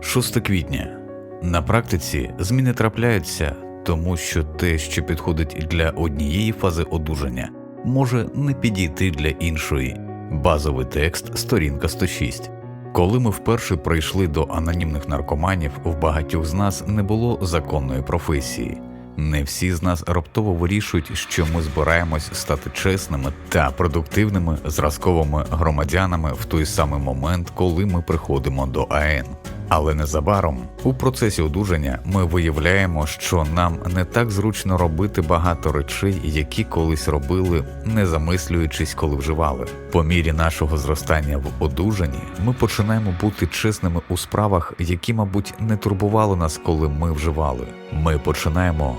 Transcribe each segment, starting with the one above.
6 квітня. На практиці зміни трапляються, тому що те, що підходить для однієї фази одужання, може не підійти для іншої. Базовий текст, сторінка 106. Коли ми вперше прийшли до анонімних наркоманів, в багатьох з нас не було законної професії. Не всі з нас раптово вирішують, що ми збираємось стати чесними та продуктивними зразковими громадянами в той самий момент, коли ми приходимо до АН. Але незабаром у процесі одужання ми виявляємо, що нам не так зручно робити багато речей, які колись робили, не замислюючись, коли вживали. По мірі нашого зростання в одужанні ми починаємо бути чесними у справах, які, мабуть, не турбували нас, коли ми вживали. Ми починаємо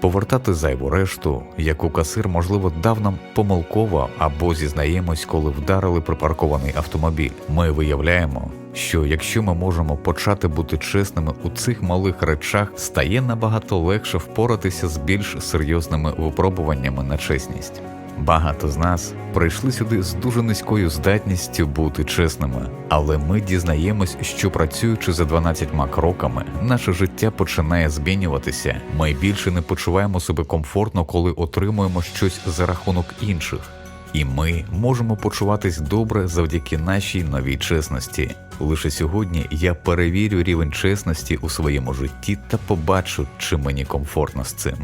повертати зайву решту, яку касир, можливо, дав нам помилково або зізнаємось, коли вдарили припаркований автомобіль. Ми виявляємо, що якщо ми можемо почати бути чесними у цих малих речах, стає набагато легше впоратися з більш серйозними випробуваннями на чесність. Багато з нас прийшли сюди з дуже низькою здатністю бути чесними, але ми дізнаємось, що працюючи за 12 кроками, наше життя починає змінюватися. Ми більше не почуваємо себе комфортно, коли отримуємо щось за рахунок інших. І ми можемо почуватись добре завдяки нашій новій чесності. Лише сьогодні я перевірю рівень чесності у своєму житті та побачу, чи мені комфортно з цим.